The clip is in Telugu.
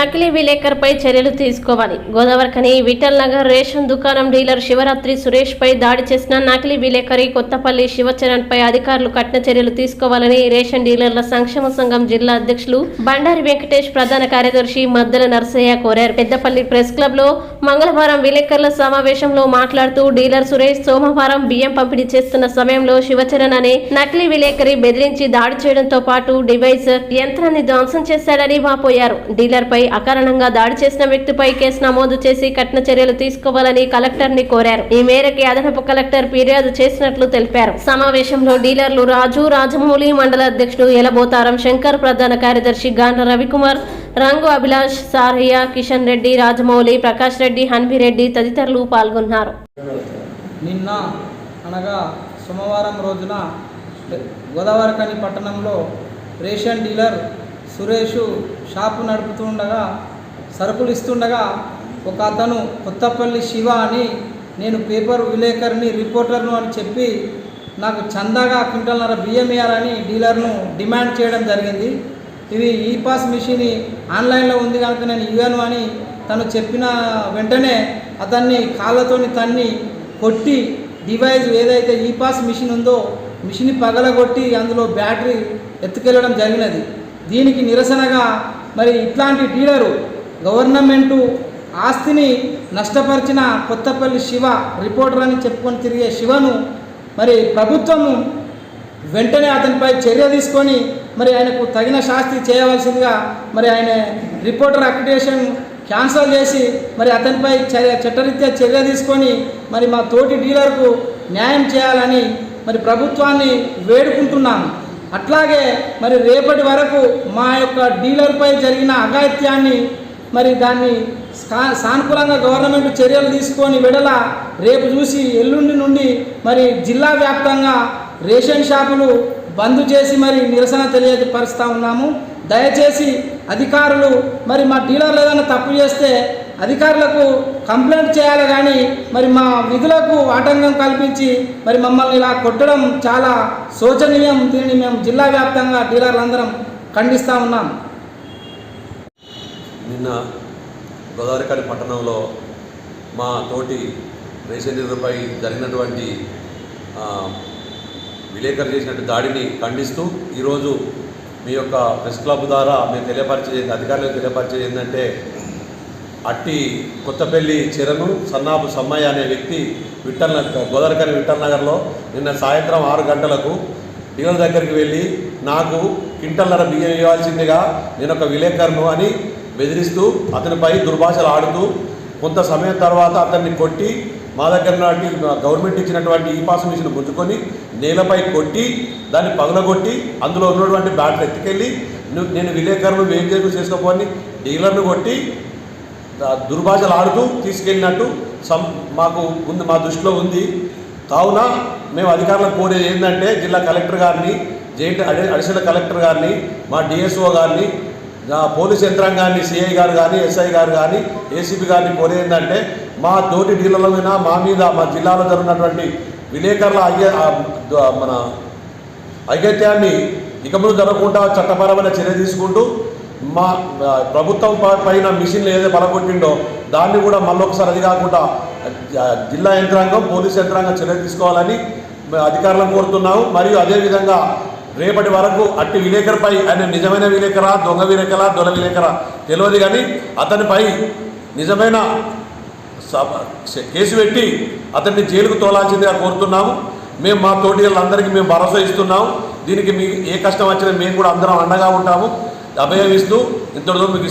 నకిలీ విలేకరిపై చర్యలు తీసుకోవాలి. గోదావరికని విఠల్ నగర్ రేషన్ దుకాణం డీలర్ శివరాత్రి సురేష్ పై దాడి చేసిన నకిలీ విలేకరి కొత్తపల్లి శివచరణ్ పై అధికారులు కఠిన చర్యలు తీసుకోవాలని రేషన్ డీలర్ల సంక్షేమ సంఘం జిల్లా అధ్యక్షులు బండారి వెంకటేష్ ప్రధాన కార్యదర్శి మద్దల నరసయ్య కోరారు. పెద్దపల్లి ప్రెస్ క్లబ్లో మంగళవారం విలేకరుల సమావేశంలో మాట్లాడుతూ డీలర్ సురేష్ సోమవారం బియ్యం పంపిణీ చేస్తున్న సమయంలో శివచరణ్ అనే నకిలీ విలేకరి బెదిరించి దాడి చేయడంతో పాటు డివైజర్ యంత్రాన్ని ధ్వంసం చేశాడని వాపోయారు. డీలర్ పై అకారణంగా దాడి చేసిన వ్యక్తిపై కేసు నమోదు చేసి కఠిన చర్యలు తీసుకోవాలని కలెక్టర్ని కోరారు. ఈ మేరకు అదనపు కలెక్టర్ ఫిర్యాదు చేసినట్లు తెలిపారు. సమావేశంలో డీలర్లు రాజు రాజమౌళి మండల అధ్యక్షుడు ఎలబోతారం శంకర్ ప్రధాన కార్యదర్శి గాండ్ర రవికుమార్ రంగు అభిలాష్ సారయ్య కిషన్ రెడ్డి రాజమౌళి ప్రకాష్ రెడ్డి హన్బిరెడ్డి తదితరులు పాల్గొన్నారు. నిన్న అనగా సోమవారం రోజున గోదావరికని పట్టణంలో రేషన్ డీలర్ సురేష్ షాపు నడుపుతుండగా సరుకులు ఇస్తుండగా ఒక అతను కొత్తపల్లి శివ అని నేను పేపర్ విలేకరిని రిపోర్టర్ను అని చెప్పి నాకు చందాగా క్వింటల్నర బియ్యం వేయాలని డీలర్ను డిమాండ్ చేయడం జరిగింది. ఇవి ఈ పాస్ మిషన్ ఆన్లైన్లో ఉంది కనుక నేను ఇవ్వను అని తను చెప్పిన వెంటనే అతన్ని కాళ్ళతోని తన్ని కొట్టి డివైజ్ ఏదైతే ఈ పాస్ మిషన్ ఉందో మిషన్ పగలగొట్టి అందులో బ్యాటరీ ఎత్తుకెళ్ళడం జరిగినది. దీనికి నిరసనగా మరి ఇట్లాంటి డీలరు గవర్నమెంటు ఆస్తిని నష్టపరిచిన కొత్తపల్లి శివ రిపోర్టర్ అని చెప్పుకొని తిరిగే శివను మరి ప్రభుత్వము వెంటనే అతనిపై చర్య తీసుకొని మరి ఆయనకు తగిన శాస్తి చేయవలసిందిగా మరి ఆయన రిపోర్టర్ అక్రిడేషన్ క్యాన్సల్ చేసి మరి అతనిపై చర్య చట్టరీత్యా చర్య తీసుకొని మరి మా తోటి డీలర్కు న్యాయం చేయాలని మరి ప్రభుత్వాన్ని వేడుకుంటున్నాము అట్లాగే మరి రేపటి వరకు మా యొక్క డీలర్పై జరిగిన అఘాయిత్యాన్ని మరి దాన్ని సానుకూలంగా గవర్నమెంట్ చర్యలు తీసుకొని వెడల రేపు చూసి ఎల్లుండి నుండి మరి జిల్లా వ్యాప్తంగా రేషన్ షాపులు బంద్ చేసి మరి నిరసన తెలియపరుస్తూ ఉన్నాము. దయచేసి అధికారులు మరి మా డీలర్లు ఏదైనా తప్పు చేస్తే అధికారులకు కంప్లైంట్ చేయాలి కానీ మరి మా విధులకు ఆటంకం కల్పించి మరి మమ్మల్ని ఇలా కొట్టడం చాలా శోచనీయం. దీనిని మేము జిల్లా వ్యాప్తంగా డీలర్లందరం ఖండిస్తూ ఉన్నాం. నిన్న గోదావరికాడి పట్టణంలో మా తోటి రేషన్ డీలర్పై జరిగినటువంటి విలేకరు చేసినట్టు దాడిని ఖండిస్తూ ఈరోజు మీ యొక్క ప్రెస్ క్లబ్ ద్వారా మేము తెలియపరిచే అధికారులకు తెలియపరిచేది ఏంటంటే అట్టి కొత్తపల్లి చెరను సన్నాపు సమ్మయ్య అనే వ్యక్తి విఠల్ నగర్ విఠల్ నగర్లో నిన్న సాయంత్రం ఆరు గంటలకు డీలర్ దగ్గరికి వెళ్ళి నాకు కింటల్లర బియ్యం ఇవ్వాల్సిందిగా నేను ఒక విలేకరును అని బెదిరిస్తూ అతనిపై దుర్భాషలు ఆడుతూ కొంత సమయం తర్వాత అతన్ని కొట్టి మా దగ్గర నాటి గవర్నమెంట్ ఇచ్చినటువంటి ఈ పాస్ మిషన్ గుంజుకొని నేలపై కొట్టి దాన్ని పగలగొట్టి అందులో ఉన్నటువంటి బ్యాటరీ ఎత్తుకెళ్ళి నేను విలేకరును వేం చేయకు చేసుకోపోని డీలర్ను కొట్టి దుర్భాషలు ఆడుతూ తీసుకెళ్ళినట్టు సం మాకు ఉంది మా దృష్టిలో ఉంది. కావున మేము అధికారులకు కోరేది ఏంటంటే జిల్లా కలెక్టర్ గారిని జైంట్ అడిషనల్ కలెక్టర్ గారిని మా డిఎస్ఓ గారిని పోలీస్ యంత్రాంగాన్ని సిఐ గారు కానీ ఎస్ఐ గారు కానీ ఏసీపీ గారిని కోరేది ఏంటంటే మా తోటి డీలర్ల మీద మా మీద మా జిల్లాలో జరుగుతున్నటువంటి విలేకరుల అయ్య మన ఐకత్యాన్ని ఇక ముందు జరగకుండా చట్టపరమైన చర్య తీసుకుంటూ మా ప్రభుత్వం పైన మిషన్లు ఏదైతే బలగొట్టిండో దాన్ని కూడా మళ్ళొకసారి అది కాకుండా జిల్లా యంత్రాంగం పోలీస్ యంత్రాంగం చర్య తీసుకోవాలని అధికారులను కోరుతున్నాము. మరియు అదేవిధంగా రేపటి వరకు అట్టి విలేకరుపై ఆయన నిజమైన విలేకరా దొంగ విలేకరా దొల విలేకరా తెలియదు కానీ అతనిపై నిజమైన కేసు పెట్టి అతన్ని జైలుకు తోలాల్సిందిగా కోరుతున్నాము. మేము మా తోటి వాళ్ళందరికీ మేము భరోసా ఇస్తున్నాము. దీనికి మీ ఏ కష్టం వచ్చినా మేము కూడా అందరం అండగా ఉంటాము. అభయం ఇస్తూ ఇంతటితో మీకు